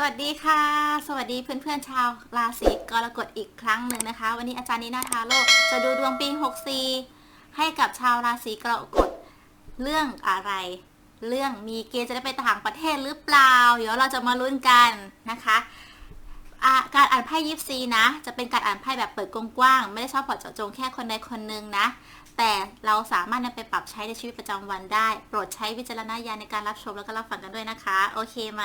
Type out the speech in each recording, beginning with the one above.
สวัสดีค่ะ สวัสดีเพื่อนๆชาวราศีกรกฎอีกครั้งหนึ่งนะคะ วันนี้อาจารย์นีนาทาโลจะดูดวงปี 64 ให้กับชาวราศีกรกฎเรื่องอะไร เรื่องมีเกณฑ์จะได้ไปต่างประเทศหรือเปล่า เดี๋ยวเราจะมาลุ้นกันนะคะการอ่านไพ่ยิปซีนะ จะเป็นการอ่านไพ่แบบเปิดกว้างๆไม่ได้ชอบเจาะจงแค่คนใดคนหนึ่งนะ แต่เราสามารถนำไปปรับใช้ในชีวิตประจำวันได้ โปรดใช้วิจารณญาณในการรับชมแล้วก็รับฟังกันด้วยนะคะ โอเคไหม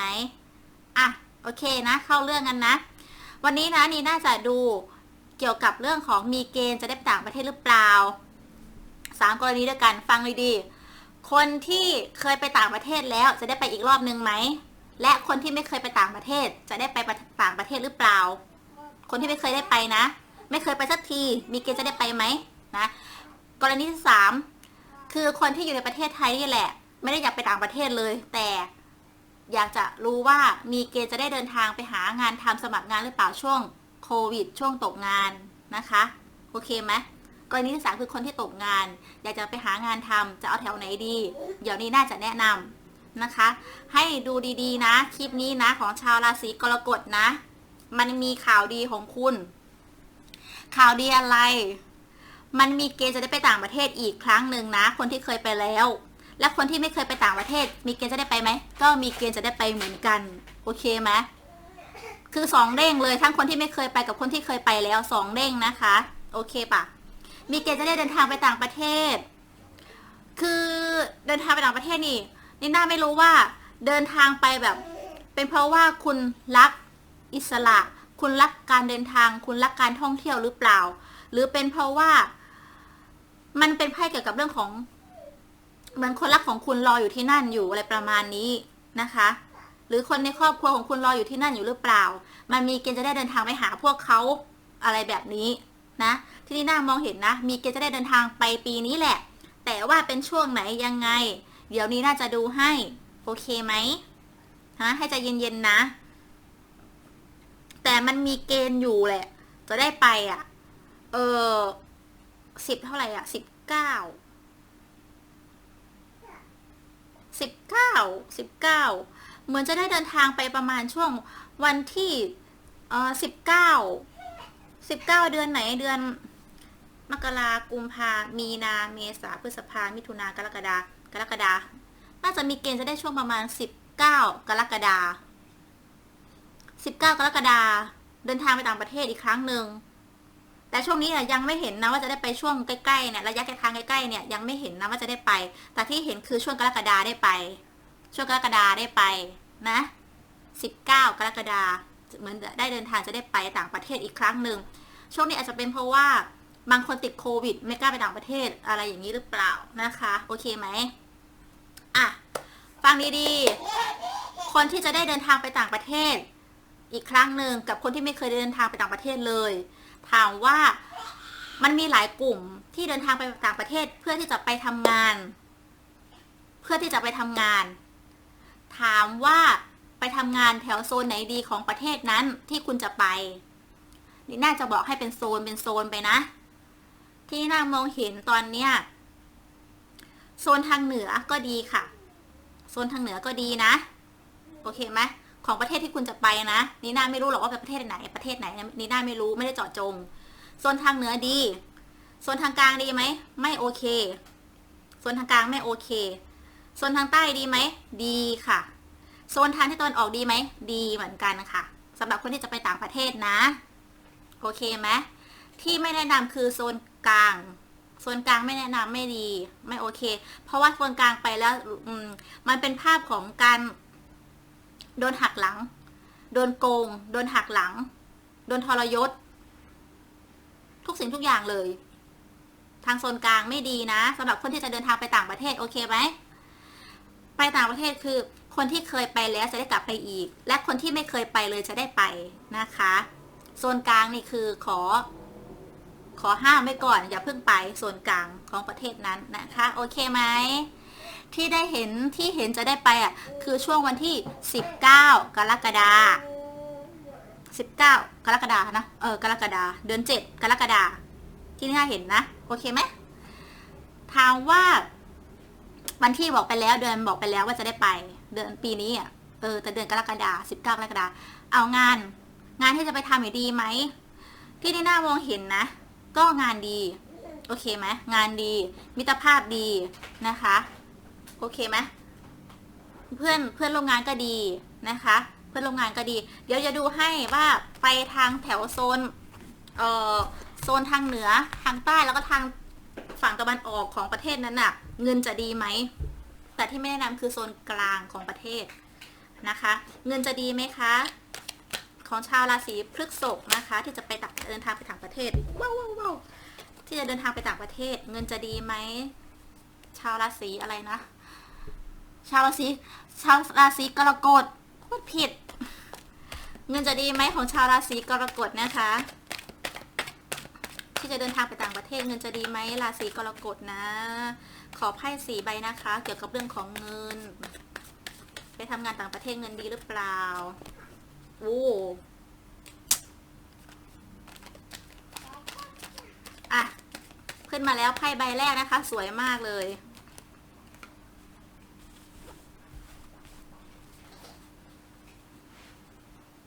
อะ โอเคนะ เข้าเรื่องกันนะ วันนี้นะนี่น่าจะดูเกี่ยวกับเรื่องของมีเกณฑ์จะได้ต่างประเทศหรือเปล่าสามกรณีด้วยกันฟังเลยดี คนที่เคยไปต่างประเทศแล้วจะได้ไปอีกรอบนึงไหม และคนที่ไม่เคยไปต่างประเทศจะได้ไปต่างประเทศหรือเปล่า คนที่ไม่เคยได้ไปนะ ไม่เคยไปสักที มีเกณฑ์จะได้ไปไหมนะ กรณีที่สามคือคนที่อยู่ในประเทศไทยนี่แหละ ไม่ได้อยากไปต่างประเทศเลย แต่ อยากจะรู้ว่ามีเกณฑ์จะได้เดินทางไปหางานทำสมัครงานหรือเปล่าช่วงโควิด ช่วงตกงานนะคะ โอเคไหมกรณีที่สามคือคนที่ตกงาน อยากจะไปหางานทำจะเอาแถวไหนดี เดี๋ยวนี้น่าจะแนะนำนะคะ ให้ดูดีๆ นะ คลิปนี้นะ ของชาวราศีกรกฎนะ มันมีข่าวดีของคุณ ข่าวดีอะไร มันมีเกณฑ์จะได้ไปต่างประเทศอีกครั้งหนึ่งนะ คนที่เคยไปแล้ว และคนที่ไม่เคยไปต่างประเทศ มีเกณฑ์จะได้ไปไหม ก็มีเกณฑ์จะได้ไปเหมือนกัน โอเคไหมคือสองเด้งเลยทั้งคนที่ไม่เคยไปกับคนที่เคยไปแล้วสองเด้งนะคะ โอเคปะมีเกณฑ์จะได้เดินทางไปต่างประเทศ คือเดินทางไปต่างประเทศนี่นิน่าไม่รู้ว่าเดินทางไปแบบ เป็นเพราะว่าคุณรักอิสระ คุณรักการเดินทาง คุณรักการท่องเที่ยวหรือเปล่า หรือเป็นเพราะว่า มันเป็นไพ่เกี่ยวกับเรื่องของ เหมือนคนรักของคุณรออยู่ที่นั่นอยู่อะไรประมาณนี้นะคะ หรือคนในครอบครัวของคุณรออยู่ที่นั่นอยู่หรือเปล่า มันมีเกณฑ์จะได้เดินทางไปหาพวกเขาอะไรแบบนี้นะ ที่นี่น่ามองเห็นนะ มีเกณฑ์จะได้เดินทางไปปีนี้แหละ แต่ว่าเป็นช่วงไหนยังไง เดี๋ยวนี้น่าจะดูให้โอเคไหมฮะให้ใจเย็นๆนะ แต่มันมีเกณฑ์อยู่แหละ จะได้ไปอะ เออสิบเท่าไหร่อะสิบเก้า สิบเก้าสิบเก้าเหมือนจะได้เดินทางไปประมาณช่วงวันที่เอ่อสิบเก้าสิบเก้าเดือนไหนเดือน มกรากุมภามีนาเมษาพฤษภามิถุนากรกฎากรกฎาน่าจะมีเกณฑ์จะได้ช่วงประมาณสิบเก้ากรกฎาสิบเก้ากรกฎาเดินทางไปต่างประเทศอีกครั้งหนึ่ง แต่ช่วงนี้เนี่ยยังไม่เห็นนะว่าจะได้ไปช่วงใกล้ๆเนี่ยระยะทางใกล้ๆเนี่ยยังไม่เห็นนะว่าจะได้ไป แต่ที่เห็นคือช่วงกรกฎาได้ไป ช่วงกรกฎาได้ไปนะสิบเก้ากรกฎาเหมือนได้เดินทางจะได้ไปต่างประเทศอีกครั้งหนึ่งช่วงนี้อาจจะเป็นเพราะว่าบางคนติดโควิด ไม่กล้าไปต่างประเทศอะไรอย่างนี้หรือเปล่านะคะ โอเคไหมอะฟังดีๆ คนที่จะได้เดินทางไปต่างประเทศ อีกครั้งหนึ่งกับคนที่ไม่เคยเดินทางไปต่างประเทศเลย ถามว่ามันมีหลายกลุ่มที่เดินทางไปต่างประเทศเพื่อที่จะไปทำงาน เพื่อที่จะไปทำงาน ถามว่าไปทำงานแถวโซนไหนดีของประเทศนั้นที่คุณจะไปนี่น่าจะบอกให้เป็นโซนเป็นโซนไปนะ ที่น่ามองเห็นตอนเนี้ยโซนทางเหนือก็ดีค่ะ โซนทางเหนือก็ดีนะ โอเคไหม ของประเทศที่คุณจะไปนะนีน่าไม่รู้หรอกว่าเป็นประเทศไหน ประเทศไหนนีน่าไม่รู้ไม่ได้เจาะจงโซนทางเหนือดีโซนทางกลางดีไหมไม่โอเคโซนทางกลางไม่โอเคโซนทางใต้ดีไหมดีค่ะโซนทางที่ตะวันออกดีไหมดีเหมือนกันค่ะสำหรับคนที่จะไปต่างประเทศนะ โอเคไหมที่ไม่แนะนำคือโซนกลางโซนกลางไม่แนะนำไม่ดี ไม่โอเค เพราะว่าโซนกลางไปแล้วอืมมันเป็นภาพของการ โดนหักหลัง โดนโกง โดนหักหลัง โดนทรยศ ทุกสิ่งทุกอย่างเลย ทางโซนกลางไม่ดีนะสำหรับคนที่จะเดินทางไปต่างประเทศโอเคไหมไปต่างประเทศคือ คนที่เคยไปแล้วจะได้กลับไปอีก และคนที่ไม่เคยไปเลยจะได้ไปนะคะ โซนกลางนี่คือขอ ขอห้ามไว้ก่อนอย่าเพิ่งไปโซนกลางของประเทศนั้นนะคะ โอเคไหม ที่ได้เห็นที่เห็นจะได้ไปอะคือช่วงวันที่ 19 กรกฎา19กรกฎานะ เออกรกฎาเดือน7กรกฎาที่นี่เห็นนะ โอเคไหมถามว่า วันที่บอกไปแล้วเดือนบอกไปแล้วว่าจะได้ไป เดือนปีนี้อะเออแต่เดือนกรกฎาสิบเก้ากรกฎาเอางาน งานที่จะไปทำอยู่ดีไหมที่ที่น่ามองเห็นนะ ก็งานดี โอเคไหมงานดี มิตรภาพดีนะคะ โอเคไหมเพื่อนเพื่อนร่วมงานก็ดีนะคะ เพื่อนร่วมงานก็ดี เดี๋ยวจะดูให้ว่าไปทางแถวโซนเอ่อโซนทางเหนือทางใต้แล้วก็ทางฝั่งตะวันออกของประเทศนั้นน่ะ เงินจะดีไหมแต่ที่ไม่แนะนำคือโซนกลางของประเทศนะคะ เงินจะดีไหมคะ ของชาวราศีพฤษภนะคะ ที่จะไปต่างเดินทางไปต่างประเทศว้าวว้าวว้าวที่จะเดินทางไปต่างประเทศ เงินจะดีไหมชาวราศีอะไรนะ ชาวราศีชาวราศีกรกฎพูดผิด เงินจะดีไหมของชาวราศีกรกฎนะคะ ที่จะเดินทางไปต่างประเทศเงินจะดีไหมราศีกรกฎนะ ขอไพ่สีใบนะคะ เกี่ยวกับเรื่องของเงิน ไปทำงานต่างประเทศเงินดีหรือเปล่าโอ้อะขึ้นมาแล้วไพ่ใบแรกนะคะ สวยมากเลย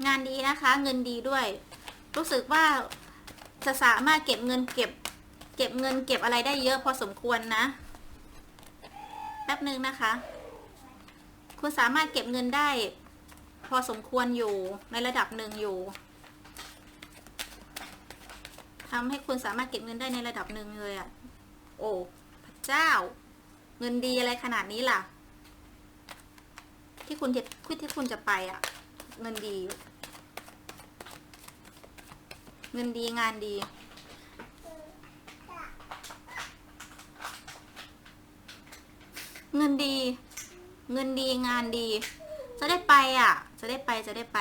งานดีนะคะ เงินดีด้วย รู้สึกว่าจะสามารถเก็บเงินเก็บ เก็บเงินเก็บอะไรได้เยอะพอสมควรนะ แป๊บนึงนะคะ คุณสามารถเก็บเงินได้ พอสมควรอยู่ในระดับหนึ่งอยู่ทำให้คุณสามารถเก็บเงินได้ในระดับหนึ่งเลยอะ่ะ โอ้พระเจ้า เงินดีอะไรขนาดนี้ล่ะ ที่คุณจะที่คุณจะไปอะ่ะ เงินดี เงินดีงานดี เงินดี เงินดีงานดี จะได้ไปอะ จะได้ไปจะได้ไป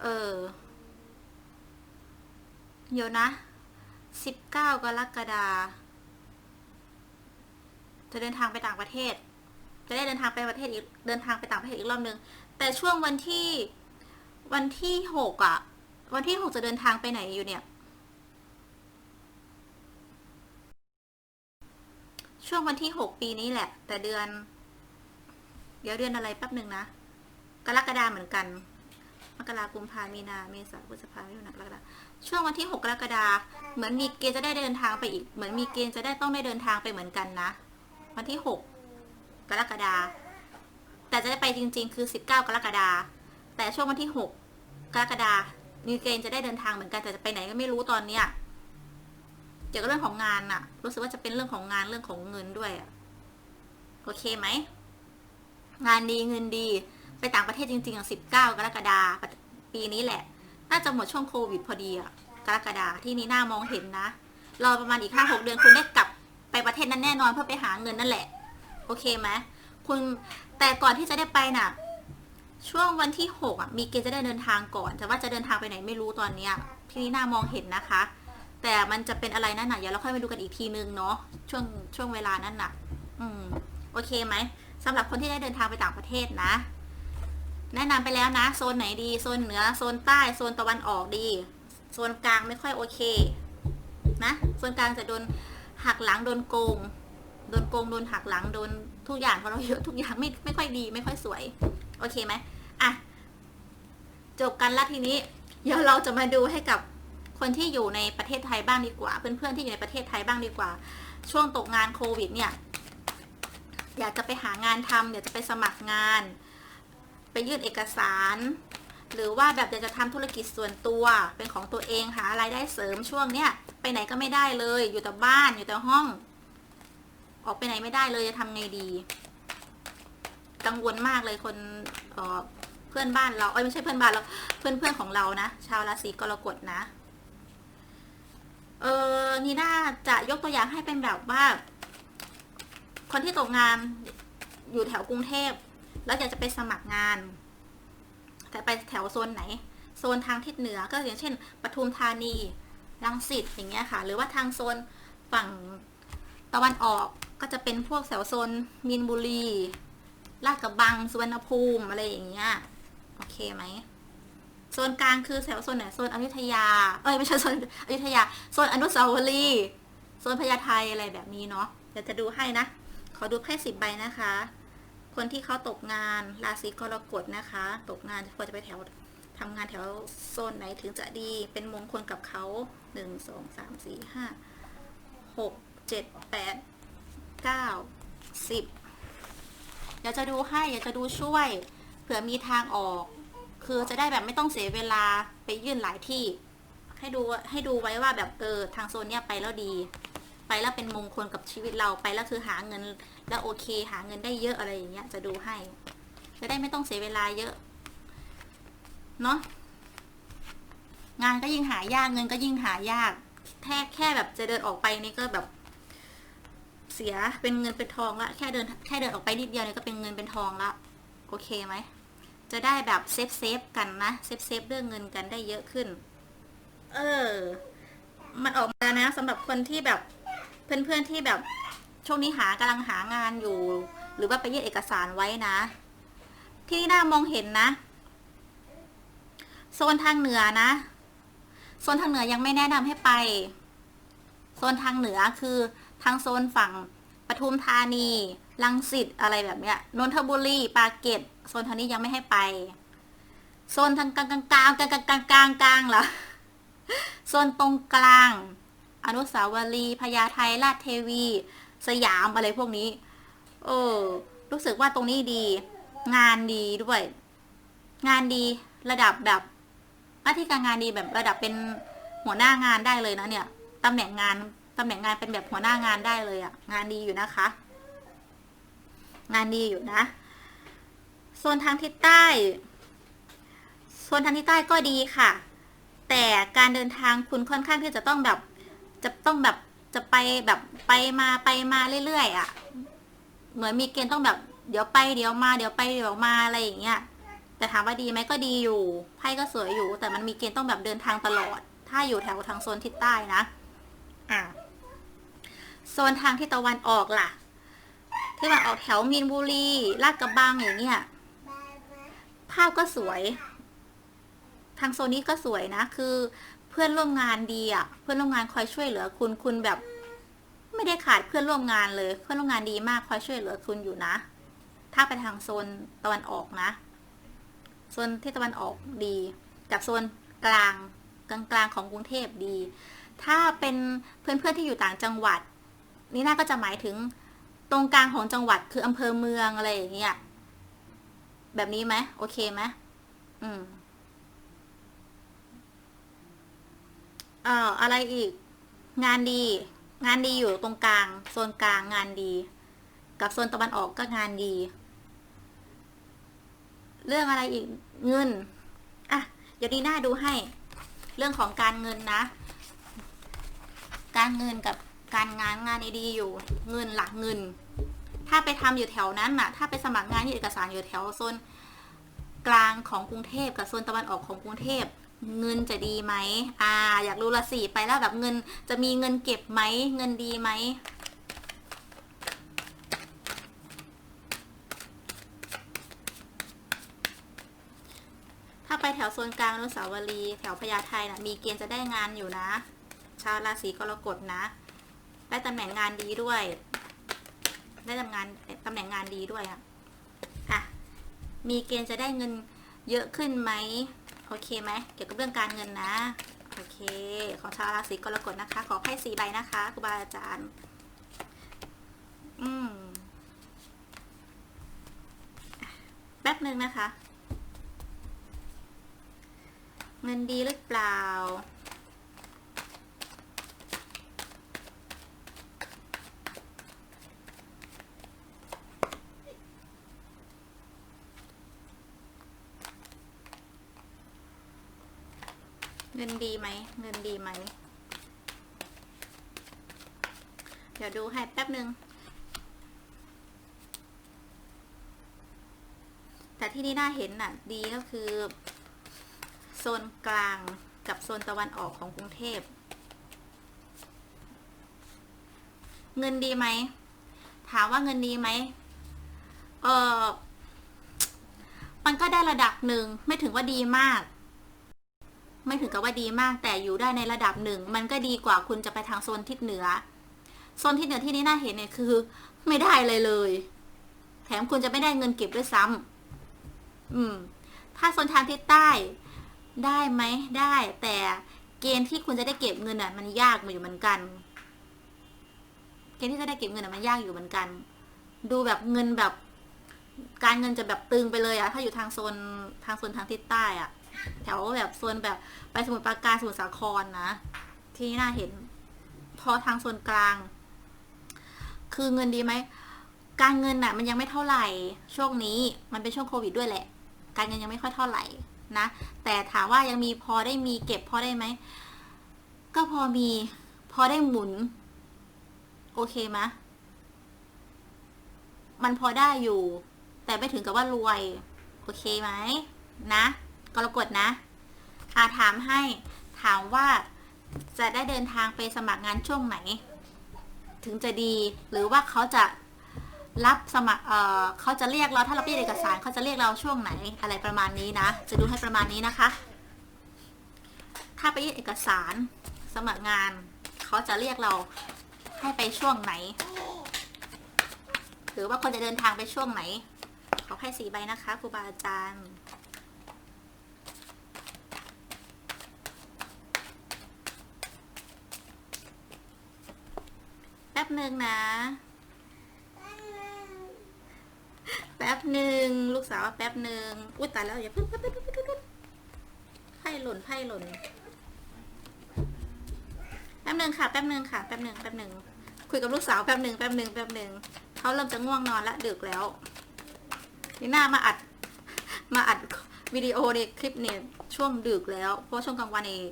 เออ เดี๋ยวนะสิบเก้ากรกฎาจะเดินทางไปต่างประเทศ จะได้เดินทางไปประเทศอีก เดินทางไปต่างประเทศอีกรอบนึง แต่ช่วงวันที่ วันที่หกอะ วันที่หกจะเดินทางไปไหนอยู่เนี่ย ช่วงวันที่หกปีนี้แหละ แต่เดือน เดี๋ยวเดือนอะไรแป๊บหนึ่งนะ กรกฎาเหมือนกัน มกรากุมภามีนา เมษาพฤษภามิถุนากรกฎาช่วงวันที่หกกรกฎาเหมือนมีเกณฑ์จะได้เดินทางไปอีก เหมือนมีเกณฑ์จะได้ต้องได้เดินทางไปเหมือนกันนะ วันที่หกกรกฎาแต่จะได้ไปจริง ๆ คือสิบเก้ากรกฎาแต่ช่วงวันที่หกกรกฎา มีเกณฑ์จะได้เดินทางเหมือนกันแต่จะไปไหนก็ไม่รู้ตอนเนี้ยเกี่ยวกับเรื่องของงานอะรู้สึกว่าจะเป็นเรื่องของงานเรื่องของเงินด้วยอะโอเคไหมงานดีเงินดี ไปต่างประเทศจริงๆอะสิบเก้ากรกฎาปีนี้แหละ น่าจะหมดช่วงโควิดพอดีอะกรกฎาที่นี่น่ามองเห็นนะรอประมาณอีกห้าหกเดือนคุณได้กลับไปประเทศนั้นแน่นอนเพื่อไปหาเงินนั่นแหละ โอเคไหมคุณแต่ก่อนที่จะได้ไปน่ะ ช่วงวันที่หกอะ มีเกณฑ์จะได้เดินทางก่อน แต่ว่าจะเดินทางไปไหนไม่รู้ตอนเนี้ยที่นี่น่ามองเห็นนะคะ แต่มันจะเป็นอะไรนั่นน่ะเดี๋ยวเราค่อยมาดูกันอีกทีนึงเนาะช่วงช่วงเวลานั้นน่ะ อืมโอเคไหมสำหรับคนที่ได้เดินทางไปต่างประเทศนะ แนะนำไปแล้วนะ โซนไหนดีโซนเหนือโซนใต้โซนตะวันออกดี โซนกลางไม่ค่อยโอเค นะโซนกลางจะโดนหักหลังโดนโกงโดนโกงโดนหักหลังโดนทุกอย่างเพราะเราเยอะทุกอย่างไม่ไม่ค่อยดี ไม่ค่อยสวย โอเคไหม อะ จบกันละทีนี้ เดี๋ยวเราจะมาดูให้กับคนที่อยู่ในประเทศไทยบ้างดีกว่า เพื่อนๆที่อยู่ในประเทศไทยบ้างดีกว่า ช่วงตกงานโควิด เนี่ย อยากจะไปหางานทำอยากจะไปสมัครงาน ไปยื่นเอกสาร หรือว่าแบบอยากจะทำธุรกิจส่วนตัวเป็นของตัวเองหารายได้เสริมช่วงเนี้ยไปไหนก็ไม่ได้เลย อยู่แต่บ้านอยู่แต่ห้อง ออกไปไหนไม่ได้เลยจะทำไงดี กังวลมากเลยคนออ พื่อนบ้านเราเอ้ยไม่ใช่เพื่อนบ้านเราเพื่อนเพื่อนๆของเรานะชาวราศีกรกฎนะ เออนี่น่าจะยกตัวอย่างให้เป็นแบบว่า คนที่ตกงานอยู่แถวกรุงเทพ แล้วอยากจะไปสมัครงาน แต่ไปแถวโซนไหน โซนทางทิศเหนือก็อย่างเช่นปทุมธานีรังสิตอย่างเงี้ยค่ะ หรือว่าทางโซนฝั่งตะวันออกก็จะเป็นพวกแถวโซนมีนบุรีลาดกระบังสุวรรณภูมิอะไรอย่างเงี้ย โอเคไหมโซนกลางคือแถวโซนไหนโซนอยุธยา เอ้ยไม่ใช่โซนอยุธยาโซนอนุสาวรีย์โซนพญาไทอะไรแบบนี้เนาะเดี๋ยวจะดูให้นะ ขอดูไพ่สิบใบนะคะ คนที่เขาตกงานราศีกรกฎนะคะ ตกงานควรจะไปแถวทำงานแถวโซนไหนถึงจะดีเป็นมงคลกับเขาหนึ่งสองสามสี่ห้าหกเจ็ดแปดเก้าสิบเดี๋ยวจะดูให้เดี๋ยวจะดูช่วย เผื่อมีทางออก คือจะได้แบบไม่ต้องเสียเวลาไปยื่นหลายที่ ให้ดูให้ดูไว้ว่าแบบเออทางโซนเนี้ยไปแล้วดี ไปแล้วเป็นมงคลกับชีวิตเราไปแล้วคือหาเงิน แล้วโอเค หาเงินได้เยอะอะไรอย่างเงี้ยจะดูให้ จะได้ไม่ต้องเสียเวลาเยอะเนาะงานก็ยิ่งหายากเงินก็ยิ่งหายากแค่แค่แบบจะเดินออกไปนี่ก็แบบ เสียเป็นเงินเป็นทองละแค่เดินแค่เดินออกไปนิดเดียวเนี่ยก็เป็นเงินเป็นทองละ อเคไหม จะได้แบบเซฟเซฟกันนะ เซฟเซฟเรื่องเงินกันได้เยอะขึ้น เออ มันออกมานะสำหรับคนที่แบบเพื่อนๆที่แบบช่วงนี้หากำลังหางานอยู่ หรือว่าไปยื่นเอกสารไว้นะ ที่น่ามองเห็นนะ โซนทางเหนือนะ โซนทางเหนือยังไม่แนะนำให้ไป โซนทางเหนือคือทางโซนฝั่งปทุมธานี ลังสิตอะไรแบบเนี้ยนนทบุรีปาเกตโซนทางนี้ยังไม่ให้ไป โซนทางกลางกลางกลางกลางกลางกลางกลางเหรอโซนตรงกลาง อนุสาวรีย์พญาไทราชเทวี สยามอะไรพวกนี้ เออ รู้สึกว่าตรงนี้ดี งานดีด้วย งานดีระดับแบบอาที่การงานดีแบบระดับเป็นหัวหน้างานได้เลยนะเนี่ยตำแหน่งงานตำแหน่งงานเป็นแบบหัวหน้างานได้เลยอะงานดีอยู่นะคะ งานดีอยู่นะ โซนทางทิศใต้ โซนทางทิศใต้ก็ดีค่ะ แต่การเดินทางคุณค่อนข้างที่จะต้องแบบ จะต้องแบบจะไปแบบไปมาไปมาเรื่อยๆอะ่ะ เหมือนมีเกณฑ์ต้องแบบ เดี๋ยวไปเดี๋ยวมาเดี๋ยวไปเดี๋ยวมาอะไรอย่างเงี้ย แต่ถามว่าดีไหมก็ดีอยู่ ไพ่ก็สวยอยู่ แต่มันมีเกณฑ์ต้องแบบเดินทางตลอด ถ้าอยู่แถวทางโซนทิศใต้นะ อะโซนทางที่ตะวันออกล่ะ ที่มันออกแถวมีนบุรีลาดกระบังอย่างเงี้ยภาพก็สวย ทางโซนนี้ก็สวยนะ คือเพื่อนร่วมงานดีอะ เพื่อนร่วมงานคอยช่วยเหลือคุณคุณแบบ ไม่ได้ขาดเพื่อนร่วมงานเลย เพื่อนร่วมงานดีมากคอยช่วยเหลือคุณอยู่นะ ถ้าไปทางโซนตะวันออกนะโซนที่ตะวันออกดี กับโซนกลางกลางกลางของกรุงเทพดี ถ้าเป็นเพื่อนๆที่อยู่ต่างจังหวัด นี่น่าก็จะหมายถึง ตรงกลางของจังหวัดคืออำเภอเมืองอะไรอย่างเงี้ย แบบนี้ไหมโอเคไหมอืมเอ่ออะไรอีก งานดี งานดีอยู่ตรงกลาง โซนกลางงานดี กับโซนตะวันออกก็งานดี เรื่องอะไรอีกเงินอะเดี๋ยวดีหน้าดูให้ เรื่องของการเงินนะ การเงินกับ การงานงานดีๆอยู่ เงินหลักเงิน ถ้าไปทำอยู่แถวนั้นน่ะ ถ้าไปสมัครงานที่เอกสารอยู่แถวโซนกลางของกรุงเทพกับโซนตะวันออกของกรุงเทพเงินจะดีไหมอ่า อยากรู้ละสิไปแล้วแบบเงินจะมีเงินเก็บไหมเงินดีไหมถ้าไปแถวโซนกลางอนุสาวรีย์แถวพญาไทนะมีเกณฑ์จะได้งานอยู่นะ ชาวราศีกรกฎนะ ได้ตำแหน่งงานดีด้วย ได้ตำงานตำแหน่งงานดีด้วยอะอะ มีเกณฑ์จะได้เงินเยอะขึ้นไหม โอเคไหม เกี่ยวกับเรื่องการเงินนะ โอเค ของชาวราศีกรกฎนะคะ ขอไพ่สีใบนะคะครูบาอาจารย์ อืมแป๊บหนึ่งนะคะ เงินดีหรือเปล่า เงินดีไหม เงินดีไหม เดี๋ยวดูให้แป๊บหนึ่งแต่ที่นี่น่าเห็นน่ะ ดีก็คือ โซนกลางกับโซนตะวันออกของกรุงเทพ เงินดีไหม ถามว่าเงินดีไหม เออมันก็ได้ระดับหนึ่ง ไม่ถึงว่าดีมาก ไม่ถึงกับว่าดีมากแต่อยู่ได้ในระดับหนึ่ง มันก็ดีกว่าคุณจะไปทางโซนทิศเหนือ โซนทิศเหนือที่นี่น่าเห็นเนี่ยคือ ไม่ได้เลยเลย แถมคุณจะไม่ได้เงินเก็บด้วยซ้ำอืม ถ้าโซนทางทิศใต้ได้ไหมได้ แต่เกณฑ์ที่คุณจะได้เก็บเงินอะ มันยากมาอยู่เหมือนกัน เกณฑ์ที่จะได้เก็บเงินอะมันยากอยู่เหมือนกัน ดูแบบเงินแบบ การเงินจะแบบตึงไปเลยอะ ถ้าอยู่ทางโซนทางโซนทางทิศใต้อะ แถวแบบโซนแบบไปสมุทรปราการสมุทรสาครนะ ที่น่าเห็น พอทางโซนกลาง คือเงินดีไหม การเงินน่ะ มันยังไม่เท่าไหร่ ช่วงนี้มันเป็นช่วงโควิดด้วยแหละ การเงินยังไม่ค่อยเท่าไหร่นะ แต่ถามว่ายังมีพอได้มีเก็บพอได้ไหม ก็พอมี พอได้หมุน โอเคไหมะมันพอได้อยู่ แต่ไม่ถึงกับว่ารวย โอเคไหมนะ กรกฎนะอาถามให้ถามว่าจะได้เดินทางไปสมัครงานช่วงไหน ถึงจะดีหรือว่าเขาจะรับสมัครเออเขาจะเรียกเราถ้าเราไปยื่นเอกสารเขาจะเรียกเราช่วงไหนอะไรประมาณนี้นะ จะดูให้ประมาณนี้นะคะ ถ้าไปยื่นเอกสารสมัครงานเขาจะเรียกเราให้ไปช่วงไหน หรือว่าคนจะเดินทางไปช่วงไหนขอให้สีใบนะคะครูบาอาจารย์ บหนึ่งนะ แป๊บหนึ่งลูกสาวว่าแป๊บหนึ่งอุ้ยตายแล้วอย่าเพิ่งแป๊บแป๊บแป๊บแป๊บแป๊บไพ่หล่นไพ่หล่น แป๊บหนึ่งค่ะ แป๊บหนึ่งค่ะ แป๊บหนึ่งแป๊บหนึ่งคุยกับลูกสาวแป๊บหนึ่งแป๊บหนึ่งแป๊บหนึ่งเขาเริ่มจะง่วงนอนละดึกแล้วนี่หน้ามาอัด มาอัดวิดีโอในคลิปเนี่ยช่วงดึกแล้ว เพราะช่วงกลางวันเอง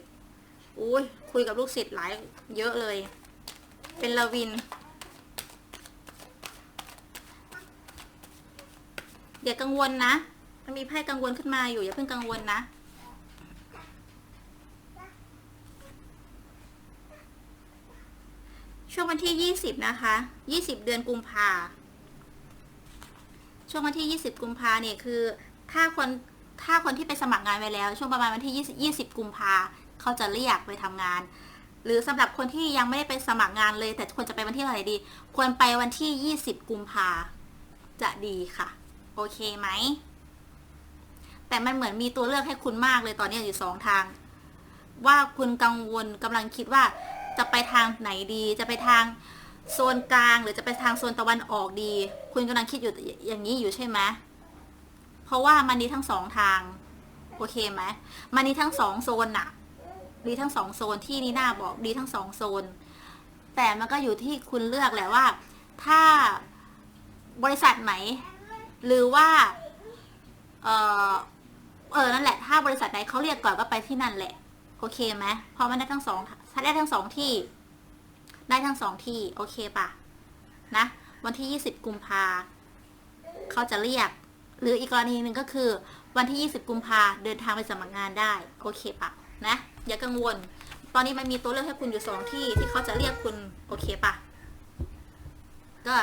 อุ้ยคุยกับลูกศิษย์หลายเยอะเลย เป็นลาวิน อย่ากังวลนะมันมีไพ่กังวลขึ้นมาอยู่ อย่าเพิ่งกังวลนะ ช่วงวันที่ 20 นะคะ 20 เดือนกุมภาช่วงวันที่ 20 กุมภาเนี่ยคือ ถ้าคนถ้าคนที่ไปสมัครงานไว้แล้ว ช่วงประมาณวันที่ 20 20 กุมภาเขาจะเรียกไปทำงาน หรือสำหรับคนที่ยังไม่ได้ไปสมัครงานเลย แต่ควรจะไปวันที่เท่าไหร่ดี ควรไปวันที่ 20 กุมภาจะดีค่ะ โอเคไหม แต่มันเหมือนมีตัวเลือกให้คุณมากเลยตอนนี้อยู่สองทาง ว่าคุณกังวลกำลังคิดว่าจะไปทางไหนดี จะไปทางโซนกลาง หรือจะไปทางโซนตะวันออกดี คุณกำลังคิดอยู่อย่างนี้อยู่ใช่ไหมเพราะว่ามันดีทั้งสองทาง โอเคไหมมันดีทั้งสองโซนน่ะ ดีทั้งสองโซนที่นีน่าบอกดีทั้งสองโซน แต่มันก็อยู่ที่คุณเลือกแหละว่า ถ้าบริษัทไหน หรือว่า เออเออนั่นแหละ ถ้าบริษัทไหนเขาเรียกก่อนก็ไปที่นั่นแหละ โอเคไหมพราะมันได้ทั้งสองถ้าได้ทั้งสองที่ ได้ทั้งสองที่ โอเคปะนะ วันที่ยี่สิบกุมภาเขาจะเรียก หรืออีกกรณีหนึ่งก็คือ วันที่ยี่สิบกุมภาเดินทางไปสมัครงานได้ โอเคปะนะ อย่ากังวล ตอนนี้มันมีตัวเลือกให้คุณอยู่สองที่ที่เขาจะเรียกคุณโอเคปะก็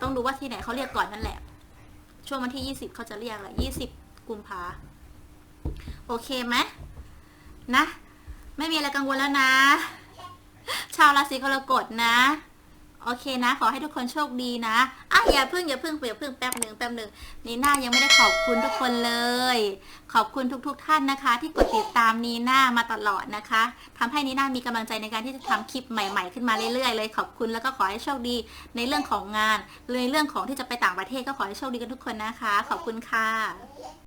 ต้องดูว่าที่ไหนเขาเรียกก่อนนั่นแหละ ช่วงวันที่ยี่สิบเขาจะเรียกแหละยี่สิบกุมภาโอเคไหมนะ ไม่มีอะไรกังวลแล้วนะ ชาวราศีกรกฎนะ โอเคนะ ขอให้ทุกคนโชคดีนะอะอย่าเพิ่งอย่าเพิ่งอย่าเพิ่งแป๊บหนึ่งแป๊บหนึ่งนีน่ายังไม่ได้ขอบคุณทุกคนเลย ขอบคุณทุกๆทท่านนะคะ ที่กดติดตามนีน่ามาตลอดนะคะทำให้นีน่ามีกำลังใจในการที่จะทำคลิปใหม่ ๆ ขึ้นมาเรื่อยๆเลย ขอบคุณแล้วก็ขอให้โชคดีในเรื่องของงานในเรื่องของที่จะไปต่างประเทศก็ขอให้โชคดีกันทุกคนนะคะ ขอบคุณค่ะ